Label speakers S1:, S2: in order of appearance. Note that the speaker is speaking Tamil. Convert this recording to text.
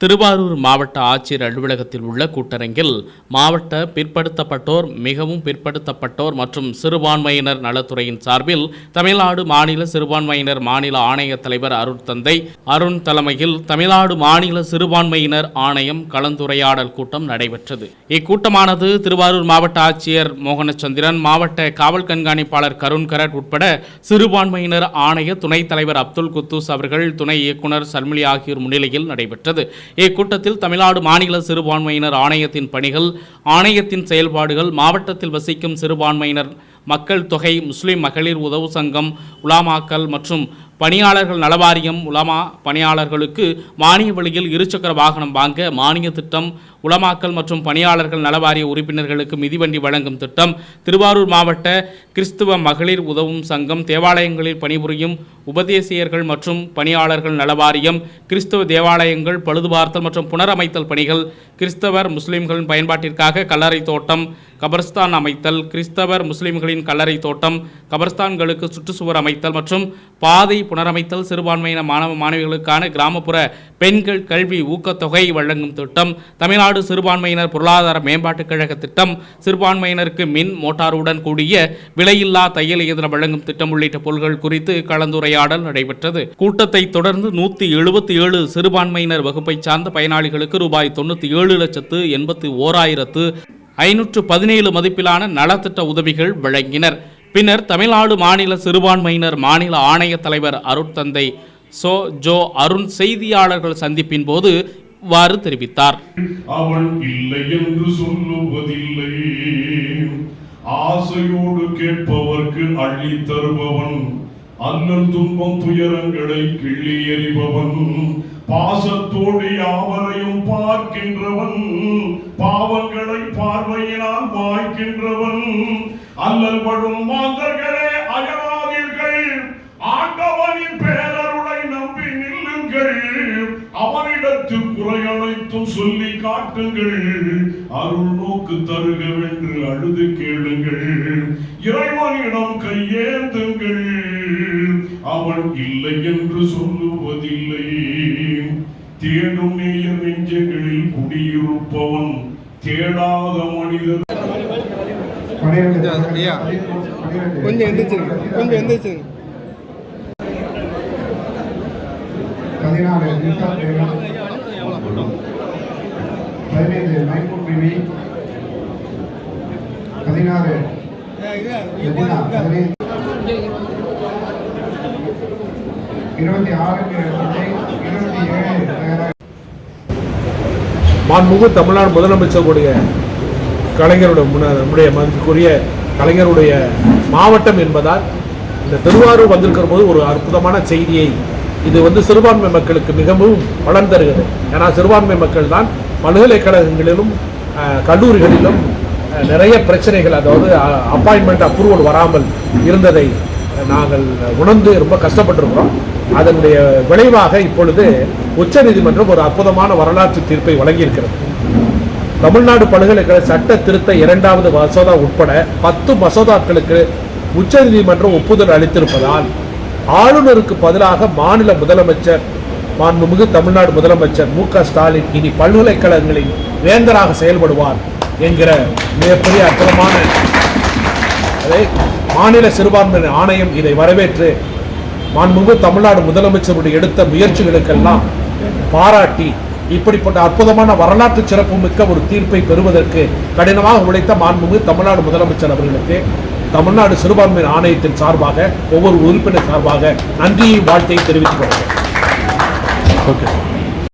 S1: திருவாரூர் மாவட்ட ஆட்சியர் அலுவலகத்தில் உள்ள கூட்டரங்கில் மாவட்ட பிற்படுத்தப்பட்டோர் மிகவும் பிற்படுத்தப்பட்டோர் மற்றும் சிறுபான்மையினர் நலத்துறையின் சார்பில் தமிழ்நாடு மாநில சிறுபான்மையினர் மாநில ஆணைய தலைவர் அருட்தந்தை அருண் தலைமையில் தமிழ்நாடு மாநில சிறுபான்மையினர் ஆணையம் கலந்துரையாடல் கூட்டம் நடைபெற்றது. இக்கூட்டமானது திருவாரூர் மாவட்ட ஆட்சியர் மோகனச்சந்திரன் மாவட்ட காவல் கண்காணிப்பாளர் கருண் கரட் உட்பட சிறுபான்மையினர் ஆணைய துணைத் தலைவர் அப்துல் குத்தூஸ் அவர்கள் துணை இயக்குனர் சல்மிலி ஆகியோர் முன்னிலையில் நடைபெற்றது. இக்கூட்டத்தில் தமிழ்நாடு மாநில சிறுபான்மையினர் ஆணையத்தின் பணிகள் ஆணையத்தின் செயல்பாடுகள் மாவட்டத்தில் வசிக்கும் சிறுபான்மையினர் மக்கள் தொகை முஸ்லீம் மகளிர் உதவு சங்கம் உலாமாக்கள் மற்றும் பணியாளர்கள் நலவாரியம் உலமா பணியாளர்களுக்கு மானிய வழியில் இருசக்கர வாகனம் வாங்க மானிய திட்டம் உலமாக்கல் மற்றும் பணியாளர்கள் நலவாரிய உறுப்பினர்களுக்கு மிதிவண்டி வழங்கும் திட்டம் திருவாரூர் மாவட்ட கிறிஸ்துவ மகளிர் உதவும் சங்கம் தேவாலயங்களில் பணிபுரியும் உபதேசியர்கள் மற்றும் பணியாளர்கள் நலவாரியம் கிறிஸ்தவ தேவாலயங்கள் பழுதுபார்த்தல் மற்றும் புனரமைத்தல் பணிகள் கிறிஸ்தவர் முஸ்லிம்களின் பயன்பாட்டிற்காக கல்லறை தோட்டம் கபர்ஸ்தான் அமைத்தல் கிறிஸ்தவர் முஸ்லிம்களின் கல்லறை தோட்டம் கபர்ஸ்தான்களுக்கு சுற்றுச்சுவர் அமைத்தல் மற்றும் பாதை புனரமைத்தல் சிறுபான்மையின மாணவ மாணவிகளுக்கான கிராமப்புற பெண்கள் கல்வி ஊக்கத்தொகை வழங்கும் திட்டம் தமிழ்நாடு சிறுபான்மையினர் பொருளாதார மேம்பாட்டுக் கழக திட்டம் சிறுபான்மையினருக்கு மின் மோட்டாருடன் கூடிய விலையில்லா தையல் இயந்திரம் வழங்கும் திட்டம் உள்ளிட்ட பொருள்கள் குறித்து கலந்துரையாடல் நடைபெற்றது. கூட்டத்தை தொடர்ந்து நூத்தி எழுபத்தி ஏழு சிறுபான்மையினர் வகுப்பை சார்ந்த பயனாளிகளுக்கு ரூபாய் தொண்ணூத்தி ஏழு லட்சத்து எண்பத்தி ஓராயிரத்து ஐநூற்று பதினேழு மதிப்பிலான நலத்திட்ட உதவிகள் வழங்கினர். பின்னர் தமிழ்நாடு மாநில சிறுபான்மையினர் மாநில ஆணைய தலைவர் அருட்தந்தை சோ ஜோ அருண் செய்தியாளர்கள் சந்திப்பின் போது இவ்வாறு தெரிவித்தார்.
S2: அவன் இல்லை என்று சொல்லுவதில்லை. ஆசையோடு கேட்பவர்க்கு அள்ளி தருபவன். அண்ணன் துன்பம் துயரங்களை கிள்ளி எறிபவன். பாசத்தோடு யாவரையும் பார்க்கின்றவன் பாவங்களை பார்வையினால் வாய்க்கின்றவன் அல்லல் படும் மாந்தர்களே அகராதீர்கள் ஆண்டவனின் பேரருளை நம்பி நில்லுங்கள். அவனிடத்து குறை அனைத்தும் சொல்லி காட்டுங்கள். அருள் நோக்கு தருகவென்று அழுது கேளுங்கள். இறைவனிடம் கையேந்துங்கள். அவன் இல்லை என்று சொல்லுவதில்லை. தேடும் நேயர் நெஞ்சங்களில் குடியிருப்பவன் தேடாத.
S3: பன்னிரெண்டு.
S4: கொஞ்சம் எந்திரிச்சிருங்க கொஞ்சம் எந்திரிச்சிருங்க.
S3: பேகம் பதினைந்து மைக்கூர் பிவி பதினாறு. இருபத்தி விஜய் இருபத்தி ஏழு.
S5: மாண்புமிகு தமிழ்நாடு முதலமைச்சருடைய கலைஞருடைய முன்ன- நம்முடைய மதிப்புக்குரிய கலைஞருடைய மாவட்டம் என்பதால் இந்த திருவாரூர் வந்திருக்கிற போது ஒரு அற்புதமான செய்தியை இது வந்து சிறுபான்மை மக்களுக்கு மிகவும் பலன் தருகிறது. ஏன்னா சிறுபான்மை மக்கள் தான் பல்கலைக்கழகங்களிலும் கல்லூரிகளிலும் நிறைய பிரச்சனைகள் அதாவது அப்பாயின்மெண்ட் அப்ரூவல் வராமல் இருந்ததை நாங்கள் உணர்ந்து ரொம்ப கஷ்டப்பட்டிருக்கிறோம். அதனுடைய விளைவாக இப்பொழுது உச்சநீதிமன்றம் ஒரு அற்புதமான வரலாற்று தீர்ப்பை வழங்கியிருக்கிறது. தமிழ்நாடு பல்கலைக்கழக சட்ட திருத்த இரண்டாவது மசோதா உட்பட பத்து மசோதாக்களுக்கு உச்சநீதிமன்றம் ஒப்புதல் அளித்திருப்பதால் ஆளுநருக்கு பதிலாக மாநில முதலமைச்சர் மாண்புமிகு தமிழ்நாடு முதலமைச்சர் மு க ஸ்டாலின் இனி பல்கலைக்கழகங்களின் வேந்தராக செயல்படுவார் என்கிற மிகப்பெரிய அற்புதமான அதை மாநில சிறுபான்மையினர் ஆணையம் இதை வரவேற்று மாண்புமிகு தமிழ்நாடு முதலமைச்சருடைய எடுத்த முயற்சிகளுக்கெல்லாம் பாராட்டி இப்படிப்பட்ட அற்புதமான வரலாற்று சிறப்புமிக்க ஒரு தீர்ப்பை பெறுவதற்கு கடினமாக உழைத்த மாண்புமிகு தமிழ்நாடு முதலமைச்சர் அவர்களுக்கு தமிழ்நாடு சிறுபான்மையின் ஆணையத்தின் சார்பாக ஒவ்வொரு உறுப்பினர் சார்பாக நன்றியை வாழ்த்தை தெரிவித்துக் கொள்கிறேன்.
S6: ஓகே